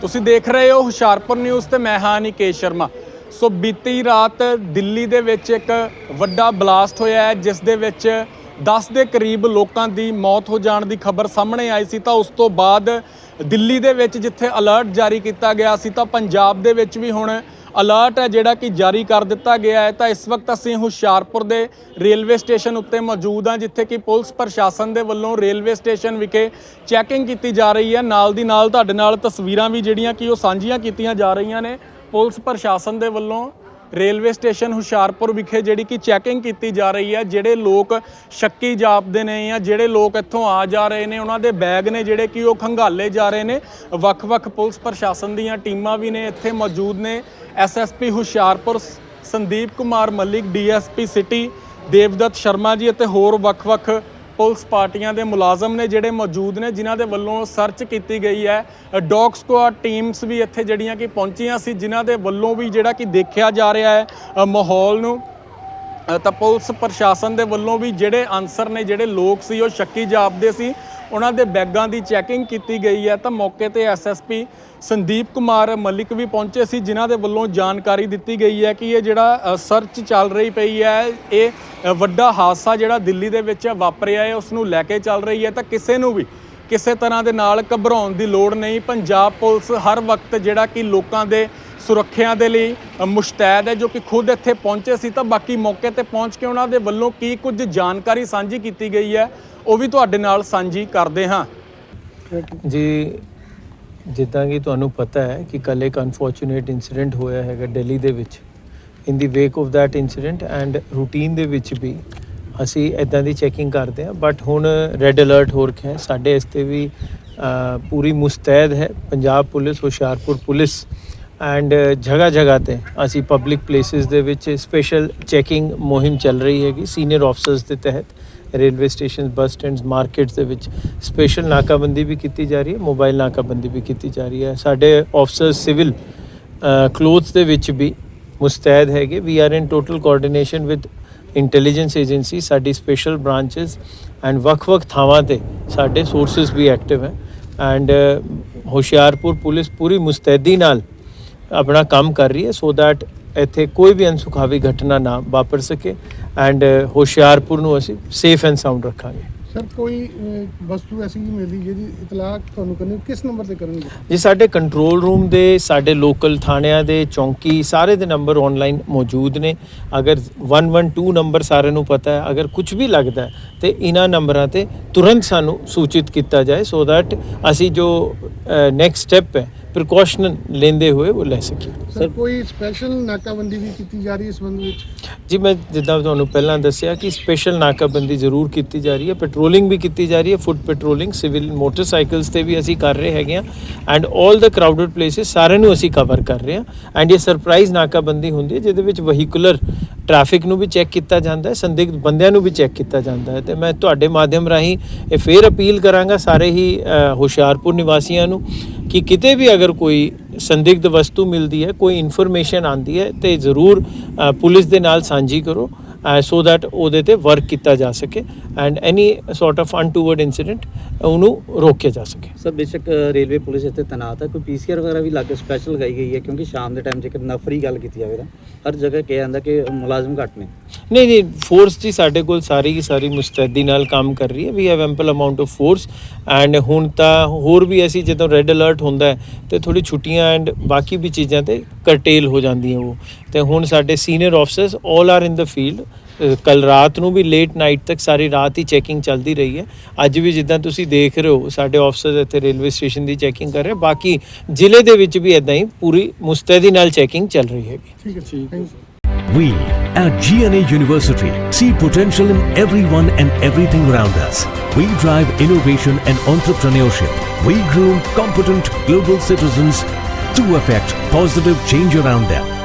ਤੁਸੀਂ ਦੇਖ ਰਹੇ ਹੋ ਹੁਸ਼ਿਆਰਪੁਰ ਨਿਊਜ਼ ਤੇ ਮੈਂ ਹਾਂ ਨਿਕੇਸ਼ ਸ਼ਰਮਾ। ਸੋ ਬੀਤੀ ਰਾਤ ਦਿੱਲੀ ਦੇ ਵਿੱਚ ਇੱਕ ਵੱਡਾ ਬਲਾਸਟ ਹੋਇਆ ਹੈ, ਜਿਸ ਦੇ ਵਿੱਚ 10 ਦੇ ਕਰੀਬ ਲੋਕਾਂ ਦੀ ਮੌਤ ਹੋ ਜਾਣ ਦੀ ਖਬਰ ਸਾਹਮਣੇ ਆਈ ਸੀ। ਤਾਂ ਉਸ ਤੋਂ ਬਾਅਦ ਦਿੱਲੀ ਦੇ ਵਿੱਚ ਜਿੱਥੇ ਅਲਰਟ ਜਾਰੀ ਕੀਤਾ ਗਿਆ ਸੀ, ਤਾਂ ਪੰਜਾਬ ਦੇ ਵਿੱਚ ਵੀ ਹੁਣ ਅਲਰਟ ਹੈ ਜਿਹੜਾ ਕਿ ਜਾਰੀ ਕਰ ਦਿੱਤਾ ਗਿਆ ਹੈ। ਤਾਂ ਇਸ ਵਕਤ ਅਸੀਂ ਹੁਸ਼ਿਆਰਪੁਰ ਦੇ ਰੇਲਵੇ ਸਟੇਸ਼ਨ ਉੱਤੇ ਮੌਜੂਦ ਹਾਂ, ਜਿੱਥੇ ਕਿ ਪੁਲਿਸ ਪ੍ਰਸ਼ਾਸਨ ਦੇ ਵੱਲੋਂ ਰੇਲਵੇ ਸਟੇਸ਼ਨ ਵਿਖੇ ਚੈਕਿੰਗ ਕੀਤੀ ਜਾ ਰਹੀ ਹੈ। ਨਾਲ ਦੀ ਨਾਲ ਤੁਹਾਡੇ ਨਾਲ ਤਸਵੀਰਾਂ ਵੀ ਜਿਹੜੀਆਂ ਕਿ ਉਹ ਸਾਂਝੀਆਂ ਕੀਤੀਆਂ ਜਾ ਰਹੀਆਂ ਨੇ। ਪੁਲਿਸ ਪ੍ਰਸ਼ਾਸਨ ਦੇ ਵੱਲੋਂ ਰੇਲਵੇ ਸਟੇਸ਼ਨ ਹੁਸ਼ਿਆਰਪੁਰ ਵਿਖੇ ਜਿਹੜੀ ਕਿ ਚੈਕਿੰਗ ਕੀਤੀ ਜਾ ਰਹੀ ਹੈ, ਜਿਹੜੇ ਲੋਕ ਸ਼ੱਕੀ ਜਾਪਦੇ ਨੇ ਜਾਂ ਜਿਹੜੇ ਲੋਕ ਇੱਥੋਂ ਆ ਜਾ ਰਹੇ ਨੇ, ਉਹਨਾਂ ਦੇ ਬੈਗ ਨੇ ਜਿਹੜੇ ਕਿ ਉਹ ਖੰਗਾਲੇ ਜਾ ਰਹੇ ਨੇ। ਵੱਖ-ਵੱਖ ਪੁਲਿਸ ਪ੍ਰਸ਼ਾਸਨ ਦੀਆਂ ਟੀਮਾਂ ਵੀ ਨੇ ਇੱਥੇ ਮੌਜੂਦ ਨੇ। SSP Hoshiarpur Sandeep Kumar Malik DSP city, Devdutt Sharma ji ਅਤੇ ਹੋਰ ਵੱਖ-ਵੱਖ ਪੁਲਿਸ ਪਾਰਟੀਆਂ ਦੇ ਮੁਲਾਜ਼ਮ ਨੇ ਜਿਹੜੇ ਮੌਜੂਦ ਨੇ, ਜਿਨ੍ਹਾਂ ਦੇ ਵੱਲੋਂ ਸਰਚ ਕੀਤੀ ਗਈ ਹੈ। ਡੌਗ ਸਕੁਆਡ ਟੀਮਸ ਵੀ ਇੱਥੇ ਜਿਹੜੀਆਂ ਕਿ ਪਹੁੰਚੀਆਂ ਸੀ, ਜਿਨ੍ਹਾਂ ਦੇ ਵੱਲੋਂ ਵੀ ਜਿਹੜਾ ਕਿ ਦੇਖਿਆ ਜਾ ਰਿਹਾ ਹੈ ਮਾਹੌਲ ਨੂੰ। ਤਾਂ ਪੁਲਿਸ ਪ੍ਰਸ਼ਾਸਨ ਦੇ ਵੱਲੋਂ ਵੀ ਜਿਹੜੇ ਆਨਸਰ ਨੇ, ਜਿਹੜੇ ਲੋਕ ਸੀ, ਉਹ ਸ਼ੱਕੀ ਜਾਪਦੇ ਸੀ। ਉਹਨਾਂ ਦੇ ਬੈਗਾਂ ਦੀ ਚੈਕਿੰਗ ਕੀਤੀ ਗਈ ਹੈ। ਤਾਂ ਮੌਕੇ ਤੇ ਐਸਐਸਪੀ ਸੰਦੀਪ ਕੁਮਾਰ ਮਲਿਕ ਵੀ ਪਹੁੰਚੇ ਸੀ, ਜਿਨ੍ਹਾਂ ਦੇ ਵੱਲੋਂ ਜਾਣਕਾਰੀ ਦਿੱਤੀ ਗਈ ਹੈ ਕਿ ਇਹ ਜਿਹੜਾ ਸਰਚ ਚੱਲ ਰਹੀ ਪਈ ਹੈ, ਇਹ ਵੱਡਾ ਹਾਦਸਾ ਜਿਹੜਾ ਦਿੱਲੀ ਦੇ ਵਿੱਚ ਵਾਪਰਿਆ ਹੈ ਉਸ ਨੂੰ ਲੈ ਕੇ ਚੱਲ ਰਹੀ ਹੈ। ਤਾਂ ਕਿਸੇ ਨੂੰ ਵੀ ਕਿਸੇ ਤਰ੍ਹਾਂ ਦੇ ਨਾਲ ਘਬਰਾਉਣ ਦੀ ਲੋੜ ਨਹੀਂ। ਪੰਜਾਬ ਪੁਲਿਸ ਹਰ ਵਕਤ ਜਿਹੜਾ ਕਿ ਲੋਕਾਂ ਦੇ ਸੁਰੱਖਿਆ ਦੇ ਲਈ ਮੁਸ਼ਤੈਦ ਹੈ ਜੋ ਕਿ ਖੁਦ ਇੱਥੇ ਪਹੁੰਚੇ ਸੀ, ਤਾਂ ਬਾਕੀ ਮੌਕੇ ਤੇ ਪਹੁੰਚ ਕੇ ਉਹਨਾਂ ਦੇ ਵੱਲੋਂ ਕੀ ਕੁਝ ਜਾਣਕਾਰੀ ਸਾਂਝੀ ਕੀਤੀ ਗਈ ਹੈ, ਉਹ ਵੀ ਤੁਹਾਡੇ ਨਾਲ ਸਾਂਝੀ ਕਰਦੇ ਹਾਂ। ਜੀ, ਜਿੱਦਾਂ ਕਿ ਤੁਹਾਨੂੰ ਪਤਾ ਹੈ ਕਿ ਕੱਲ ਇੱਕ ਅਨਫੋਰਚੂਨੇਟ ਇਨਸੀਡੈਂਟ ਹੋਇਆ ਹੈਗਾ ਦਿੱਲੀ ਦੇ ਵਿੱਚ। In the wake of that incident and routine ਦੇ ਵਿੱਚ ਵੀ ਅਸੀਂ ਇਦਾਂ ਦੀ ਚੈਕਿੰਗ ਕਰਦੇ ਹਾਂ ਬਟ ਹੁਣ ਰੈੱਡ ਅਲਰਟ ਹੋ ਰੱਖਿਆ ਸਾਡੇ ਇਸ 'ਤੇ ਵੀ ਪੂਰੀ ਮੁਸਤੈਦ ਹੈ, Punjab police, Hoshiarpur police. And uh, ਜਗ੍ਹਾ ਜਗ੍ਹਾ ਤੇ ਅਸੀਂ ਪਬਲਿਕ ਪਲੇਸਿਸ ਦੇ ਵਿੱਚ ਸਪੈਸ਼ਲ ਚੈਕਿੰਗ ਮੁਹਿੰਮ ਚੱਲ ਰਹੀ ਹੈਗੀ ਸੀਨੀਅਰ ਆਫਸਰਸ ਦੇ ਤਹਿਤ railway station bus stands markets ਦੇ ਵਿੱਚ ਸਪੈਸ਼ਲ ਨਾਕਾਬੰਦੀ ਵੀ ਕੀਤੀ ਜਾ ਰਹੀ ਹੈ ਮੋਬਾਈਲ ਨਾਕਾਬੰਦੀ ਵੀ ਕੀਤੀ ਜਾ ਰਹੀ ਹੈ। ਸਾਡੇ ਆਫਸਰਸ ਸਿਵਲ ਕਲੋਥਸ ਦੇ ਵਿੱਚ ਵੀ ਮੁਸਤੈਦ ਹੈਗੇ। We are in total coordination with intelligence agency ਸਾਡੀ ਸਪੈਸ਼ਲ ਬ੍ਰਾਂਚਸ ਐਂਡ ਵੱਖ-ਵੱਖ ਥਾਵਾਂ ਤੇ ਸਾਡੇ ਸੋਰਸਸ ਵੀ ਐਕਟਿਵ ਹੈ। ਐਂਡ ਹੁਸ਼ਿਆਰਪੁਰ ਪੁਲਿਸ ਪੂਰੀ ਮੁਸਤੈਦੀ ਨਾਲ ਆਪਣਾ ਕੰਮ ਕਰ ਰਹੀ ਹੈ ਸੋ that ਇੱਥੇ ਕੋਈ ਵੀ ਅਨਸੁਖਾਵੀ ਘਟਨਾ ਨਾ ਵਾਪਰ ਸਕੇ ਐਂਡ ਹੁਸ਼ਿਆਰਪੁਰ ਨੂੰ ਅਸੀਂ ਸੇਫ ਐਂਡ ਸਾਊਂਡ ਰੱਖਾਂਗੇ। ਸਰ ਕੋਈ ਵਸਤੂ ਐਸੀ ਮਿਲੀ ਜਿਹਦੀ ਇਤਲਾਹ ਤੁਹਾਨੂੰ ਕਰਨੀ ਕਿਸ ਨੰਬਰ ਤੇ ਕਰਨਗੇ ਜੀ ਸਾਡੇ ਕੰਟਰੋਲ ਰੂਮ ਦੇ ਸਾਡੇ ਲੋਕਲ ਥਾਣਿਆਂ ਦੇ ਚੌਂਕੀ ਸਾਰੇ ਦੇ ਨੰਬਰ ਆਨਲਾਈਨ ਮੌਜੂਦ ਨੇ। ਅਗਰ 112 ਨੰਬਰ ਸਾਰਿਆਂ ਨੂੰ ਪਤਾ ਹੈ ਅਗਰ ਕੁਝ ਵੀ ਲੱਗਦਾ ਹੈ ਤੇ ਇਹਨਾਂ ਨੰਬਰਾਂ ਤੇ ਤੁਰੰਤ ਸਾਨੂੰ ਸੂਚਿਤ ਕੀਤਾ ਜਾਏ ਸੋ that ਅਸੀਂ ਜੋ ਨੈਕਸਟ ਸਟੈਪ ਹੈ ਪ੍ਰੀਕਾਸ਼ਨ ਲੈਂਦੇ ਹੋਏ ਉਹ ਲੈ ਸਕੀਏ ਸਰ ਕੋਈ ਸਪੈਸ਼ਲ ਨਾਕਾਬੰਦੀ ਵੀ ਕੀਤੀ ਜਾ ਰਹੀ ਹੈ ਇਸ ਸੰਬੰਧ ਵਿੱਚ? ਜੀ ਮੈਂ ਜਿੱਦਾਂ ਤੁਹਾਨੂੰ ਪਹਿਲਾਂ ਦੱਸਿਆ ਕਿ ਸਪੈਸ਼ਲ ਨਾਕਾਬੰਦੀ ਜ਼ਰੂਰ ਕੀਤੀ ਜਾ ਰਹੀ ਹੈ। ਪੈਟਰੋਲਿੰਗ ਵੀ ਕੀਤੀ ਜਾ ਰਹੀ ਹੈ ਫੁੱਟ ਪੈਟਰੋਲਿੰਗ ਸਿਵਲ ਮੋਟਰਸਾਈਕਲਸ ਤੇ ਵੀ ਅਸੀਂ ਕਰ ਰਹੇ ਹੈਗੇ ਆ ਐਂਡ 올 ਦ ਕਰਾਊਡਡ ਪਲੇਸਿਸ ਸਾਰਿਆਂ ਨੂੰ ਅਸੀਂ ਕਵਰ ਕਰ ਰਹੇ ਹਾਂ। ਐਂਡ ਇਹ ਸਰਪ੍ਰਾਈਜ਼ ਨਾਕਾਬੰਦੀ ਹੁੰਦੀ ਹੈ ਜਿਹਦੇ ਵਿੱਚ ਵਹੀਕੂਲਰ ਟ੍ਰੈਫਿਕ ਨੂੰ ਵੀ ਚੈੱਕ ਕੀਤਾ ਜਾਂਦਾ ਹੈ ਸੰਦਿਗਧ ਬੰਦਿਆਂ ਨੂੰ ਵੀ ਚੈੱਕ ਕੀਤਾ ਜਾਂਦਾ ਹੈ। ਤੇ ਮੈਂ ਤੁਹਾਡੇ ਮਾਧਿਅਮ ਰਾਹੀਂ ਇਹ ਫੇਰ ਅਪੀਲ ਕਰਾਂਗਾ ਸਾਰੇ ਹੀ ਹੁਸ਼ਿਆਰਪੁਰ ਨਿਵਾਸੀਆਂ ਨੂੰ ਕਿ ਕਿਤੇ ਵੀ ਅਗਰ ਕੋਈ ਸੰਦਿਗਧ ਵਸਤੂ ਮਿਲਦੀ ਹੈ, ਕੋਈ ਇਨਫੋਰਮੇਸ਼ਨ ਆਂਦੀ ਹੈ, ਤੇ ਜ਼ਰੂਰ ਪੁਲਿਸ ਦੇ ਨਾਲ ਸਾਂਝੀ ਕਰੋ ਸੋ that ਉਹਦੇ ਤੇ ਵਰਕ ਕੀਤਾ ਜਾ ਸਕੇ and any sort of untoward incident ਉਹਨੂੰ ਰੋਕਿਆ ਜਾ ਸਕੇ। ਸਰ ਬੇਸ਼ੱਕ ਰੇਲਵੇ ਪੁਲਿਸ ਇੱਥੇ ਤੈਨਾਤ ਹੈ। ਕੋਈ ਪੀਸੀਆਰ ਵਗੈਰਾ ਵੀ ਲੱਗ ਸਪੈਸ਼ਲ ਲਗਾਈ ਗਈ ਹੈ ਕਿਉਂਕਿ ਸ਼ਾਮ ਦੇ ਟਾਈਮ ਜੇਕਰ ਨਫਰੀ ਗੱਲ ਕੀਤੀ ਜਾਵੇ ਤਾਂ ਹਰ ਜਗ੍ਹਾ ਕਿਹਾ ਜਾਂਦਾ ਕਿ ਮੁਲਾਜ਼ਮ ਘੱਟ ਨੇ। ਨਹੀਂ ਨਹੀਂ ਫੋਰਸ ਜੀ ਸਾਡੇ ਕੋਲ ਸਾਰੀ ਦੀ ਸਾਰੀ ਮੁਸਤੈਦੀ ਨਾਲ ਕੰਮ ਕਰ ਰਹੀ ਹੈ। We have ample amount of force and ਹੁਣ ਤਾਂ ਹੋਰ ਵੀ ਅਸੀਂ ਜਦੋਂ ਰੈੱਡ ਅਲਰਟ ਹੁੰਦਾ ਤੇ ਥੋੜੀ ਛੁੱਟੀਆਂ ਐਂਡ ਬਾਕੀ ਵੀ ਚੀਜ਼ਾਂ ਤੇ ਕਰਟੇਲ ਹੋ ਜਾਂਦੀਆਂ ਉਹ। ਤੇ ਹੁਣ ਸਾਡੇ senior officers 올 are in the field ਕੱਲ ਰਾਤ ਨੂੰ ਵੀ ਲੇਟ ਨਾਈਟ ਤੱਕ ਸਾਰੀ ਰਾਤ ਹੀ ਚੈਕਿੰਗ ਚੱਲਦੀ ਰਹੀ ਹੈ ਅੱਜ ਵੀ ਜਿੱਦਾਂ ਤੁਸੀਂ ਦੇਖ ਰਹੇ ਹੋ ਸਾਡੇ ਆਫਸਰਸ ਇੱਥੇ ਰੇਲਵੇ ਸਟੇਸ਼ਨ ਦੀ ਚੈਕਿੰਗ ਕਰ ਰਹੇ ਬਾਕੀ ਜ਼ਿਲ੍ਹੇ ਦੇ ਵਿੱਚ ਵੀ ਇਦਾਂ ਹੀ ਪੂਰੀ ਮੁਸਤੈਦੀ ਨਾਲ ਚੈਕਿੰਗ ਚੱਲ ਰਹੀ ਹੈਗੀ ਠੀਕ ਹੈ thank you We at GNA University see potential in everyone and everything around us. We drive innovation and entrepreneurship. We groom competent global citizens to affect positive change around them.